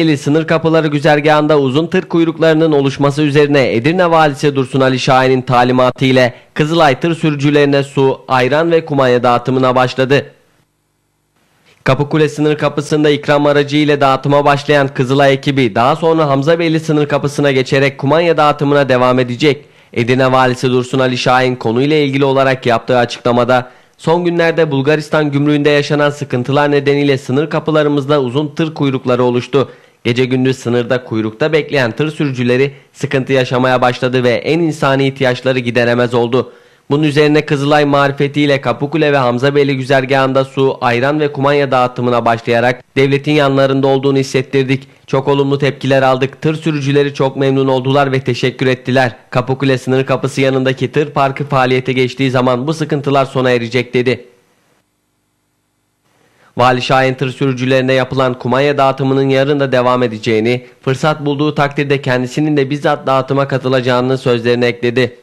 Edirne sınır kapıları güzergahında uzun tır kuyruklarının oluşması üzerine Edirne Valisi Dursun Ali Şahin'in talimatı ile Kızılay tır sürücülerine su, ayran ve kumanya dağıtımına başladı. Kapıkule sınır kapısında ikram aracı ile dağıtıma başlayan Kızılay ekibi daha sonra Hamzabeyli sınır kapısına geçerek kumanya dağıtımına devam edecek. Edirne Valisi Dursun Ali Şahin konuyla ilgili olarak yaptığı açıklamada son günlerde Bulgaristan gümrüğünde yaşanan sıkıntılar nedeniyle sınır kapılarımızda uzun tır kuyrukları oluştu. Gece gündüz sınırda kuyrukta bekleyen tır sürücüleri sıkıntı yaşamaya başladı ve en insani ihtiyaçları gideremez oldu. Bunun üzerine Kızılay marifetiyle Kapıkule ve Hamzabeyli güzergahında su, ayran ve kumanya dağıtımına başlayarak devletin yanlarında olduğunu hissettirdik. Çok olumlu tepkiler aldık. Tır sürücüleri çok memnun oldular ve teşekkür ettiler. Kapıkule sınır kapısı yanındaki tır parkı faaliyete geçtiği zaman bu sıkıntılar sona erecek dedi. Vali Şahin tır sürücülerine yapılan kumanya dağıtımının yarın da devam edeceğini, fırsat bulduğu takdirde kendisinin de bizzat dağıtıma katılacağını sözlerine ekledi.